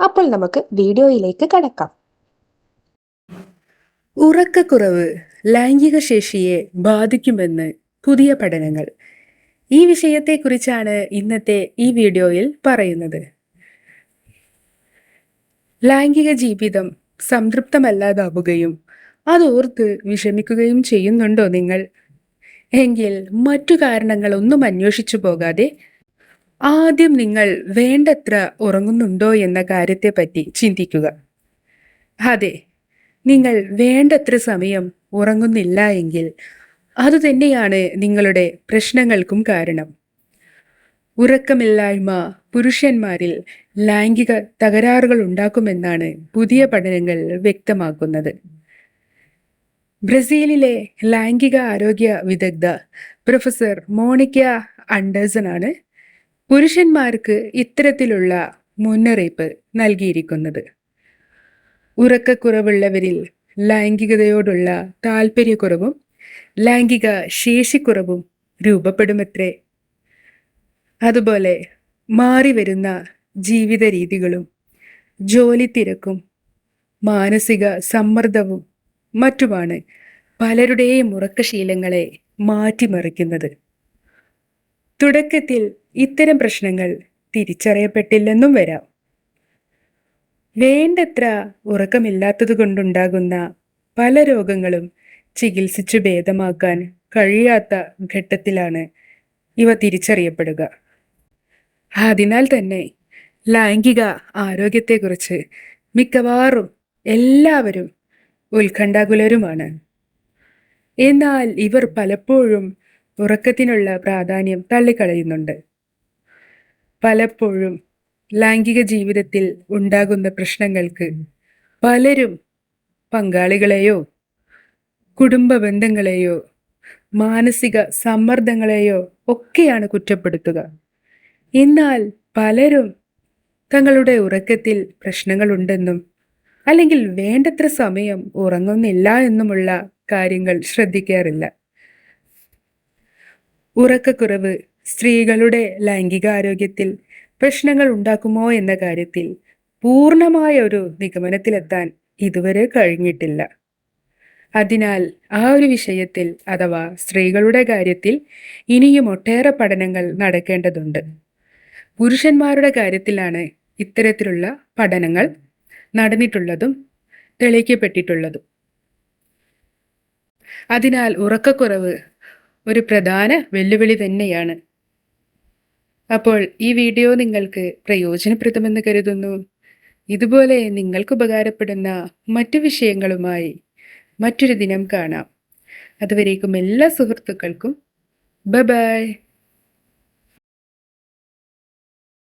അപ്പോൾ നമുക്ക് വീഡിയോയിലേക്ക് കടക്കാം. ഉറക്കക്കുറവ് ലൈംഗിക ശേഷിയെ ബാധിക്കുമെന്ന് പുതിയ പഠനങ്ങൾ. ഈ വിഷയത്തെക്കുറിച്ചാണ് ഇന്നത്തെ ഈ വീഡിയോയിൽ പറയുന്നത്. ലൈംഗിക ജീവിതം സംതൃപ്തമല്ലാതാവുകയും അതോർത്ത് വിഷമിക്കുകയും ചെയ്യുന്നുണ്ടോ നിങ്ങൾ? എങ്കിൽ മറ്റു കാരണങ്ങളൊന്നും അന്വേഷിച്ചു പോകാതെ ആദ്യം നിങ്ങൾ വേണ്ടത്ര ഉറങ്ങുന്നുണ്ടോ എന്ന കാര്യത്തെപ്പറ്റി ചിന്തിക്കുക. അതെ നിങ്ങൾ വേണ്ടത്ര സമയം ഉറങ്ങുന്നില്ല എങ്കിൽ അതുതന്നെയാണ് നിങ്ങളുടെ പ്രശ്നങ്ങൾക്കും കാരണം. ഉറക്കമില്ലായ്മ പുരുഷന്മാരിൽ ലൈംഗിക തകരാറുകൾ ഉണ്ടാക്കുമെന്നാണ് പുതിയ പഠനങ്ങൾ വ്യക്തമാക്കുന്നത്. ബ്രസീലിലെ ലൈംഗിക ആരോഗ്യ വിദഗ്ധ പ്രൊഫസർ മോണിക്ക അണ്ടേഴ്സൺ ആണ് പുരുഷന്മാർക്ക് ഇത്തരത്തിലുള്ള മുന്നറിയിപ്പ് നൽകിയിരിക്കുന്നത്. ഉറക്കക്കുറവുള്ളവരിൽ ലൈംഗികതയോടുള്ള താല്പര്യക്കുറവും ലൈംഗിക ശേഷിക്കുറവും രൂപപ്പെടുമത്രേ. അതുപോലെ മാറിവരുന്ന ജീവിത രീതികളും ജോലി തിരക്കും മാനസിക സമ്മർദ്ദവും മറ്റുമാണ് പലരുടെയും ഉറക്കശീലങ്ങളെ മാറ്റിമറിക്കുന്നത്. തുടക്കത്തിൽ ഇത്തരം പ്രശ്നങ്ങൾ തിരിച്ചറിയപ്പെട്ടില്ലെന്നും വരാം. വേണ്ടത്ര ഉറക്കമില്ലാത്തത് കൊണ്ടുണ്ടാകുന്ന പല രോഗങ്ങളും ചികിത്സിച്ചു ഭേദമാക്കാൻ കഴിയാത്ത ഘട്ടത്തിലാണ് ഇവ തിരിച്ചറിയപ്പെടുക. അതിനാൽ തന്നെ ലൈംഗിക ആരോഗ്യത്തെക്കുറിച്ച് മിക്കവാറും എല്ലാവരും ഉത്കണ്ഠാകുലരുമാണ്. എന്നാൽ ഇവർ പലപ്പോഴും ഉറക്കത്തിനുള്ള പ്രാധാന്യം തള്ളിക്കളയുന്നുണ്ട്. പലപ്പോഴും ലൈംഗിക ജീവിതത്തിൽ ഉണ്ടാകുന്ന പ്രശ്നങ്ങൾക്ക് പലരും പങ്കാളികളെയോ കുടുംബ ബന്ധങ്ങളെയോ മാനസിക സമ്മർദ്ദങ്ങളെയോ ഒക്കെയാണ് കുറ്റപ്പെടുത്തുക. എന്നാൽ പലരും തങ്ങളുടെ ഉറക്കത്തിൽ പ്രശ്നങ്ങളുണ്ടെന്നും അല്ലെങ്കിൽ വേണ്ടത്ര സമയം ഉറങ്ങുന്നില്ല എന്നുമുള്ള കാര്യങ്ങൾ ശ്രദ്ധിക്കാറില്ല. ഉറക്കക്കുറവ് സ്ത്രീകളുടെ ലൈംഗികാരോഗ്യത്തിൽ പ്രശ്നങ്ങൾ ഉണ്ടാക്കുമോ എന്ന കാര്യത്തിൽ പൂർണമായ ഒരു നിഗമനത്തിലെത്താൻ ഇതുവരെ കഴിഞ്ഞിട്ടില്ല. അതിനാൽ ആ ഒരു വിഷയത്തിൽ അഥവാ സ്ത്രീകളുടെ കാര്യത്തിൽ ഇനിയും ഒട്ടേറെ പഠനങ്ങൾ നടക്കേണ്ടതുണ്ട്. പുരുഷന്മാരുടെ കാര്യത്തിലാണ് ഇത്തരത്തിലുള്ള പഠനങ്ങൾ നടന്നിട്ടുള്ളതും തെളിയിക്കപ്പെട്ടിട്ടുള്ളതും. അതിനാൽ ഉറക്കക്കുറവ് ഒരു പ്രധാന വെല്ലുവിളി തന്നെയാണ്. അപ്പോൾ ഈ വീഡിയോ നിങ്ങൾക്ക് പ്രയോജനപ്രദമെന്ന് കരുതുന്നു. ഇതുപോലെ നിങ്ങൾക്ക് ഉപകാരപ്പെടുന്ന മറ്റു വിഷയങ്ങളുമായി മറ്റൊരു ദിനം കാണാം. അതുവരേക്കും എല്ലാ സുഹൃത്തുക്കൾക്കും ബ ബൈ